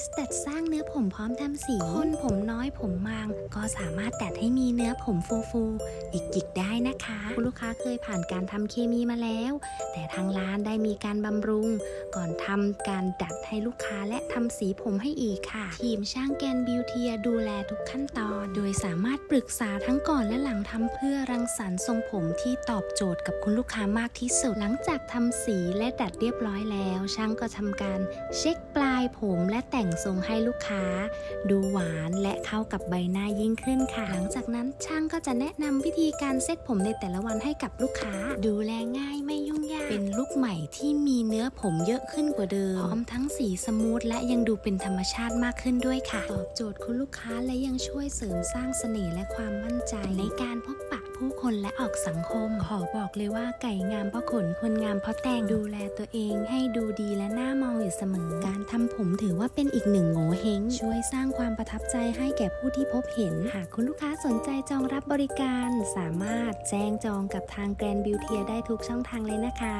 สดัดสร้างเนื้อผมพร้อมทำสี คนผมน้อยผมมาง ก็สามารถดัดให้มีเนื้อผมฟูๆหยิกๆได้นะคะ คุณลูกค้าเคยผ่านการทำเคมีมาแล้ว แต่ทางร้านได้มีการบำรุง ก่อนทำการดัดให้ลูกค้าและทำสีผมให้อีกค่ะ ทีมช่างแกนบิวเทียดูแลทุกขั้นตอน โดยสามารถปรึกษาทั้งก่อนและหลังทำเพื่อรังสรรค์ทรงผมที่ตอบโจทย์กับคุณลูกค้ามากที่สุด หลังจากทำสีและดัดเรียบร้อยแล้ว ช่างก็ทำการเช็คปลายผมและแต่งทรงให้ลูกค้า ดูหวานและเข้ากับใบหน้ายิ่งขึ้นค่ะ หลังจากนั้นช่างก็จะแนะนำวิธีการเซตผมในแต่ละวันให้กับลูกค้า ดูแลง่ายไม่ยุ่งยาก เป็นลุคใหม่ที่มีเนื้อผมเยอะขึ้นกว่าเดิมพร้อมทั้งสีสมูทและยังดูเป็นธรรมชาติมากขึ้นด้วยค่ะตอบโจทย์คุณลูกค้าและยังช่วยเสริมสร้างเสน่ห์และความมั่นใจในการพบ คนและออกสังคม ขอบอกเลยว่าไก่งามเพราะขนคนงามเพราะแต่งดูแลตัวเองให้ดูดีและหน้ามองอยู่เสมอ การทำผมถือว่าเป็นอีกหนึ่งโงเฮงช่วยสร้างความประทับใจให้แก่ผู้ที่พบเห็น หากคุณลูกค้าสนใจจองรับบริการ สามารถแจ้งจองกับทางแกรนบิวเทียได้ทุกช่องทางเลยนะคะ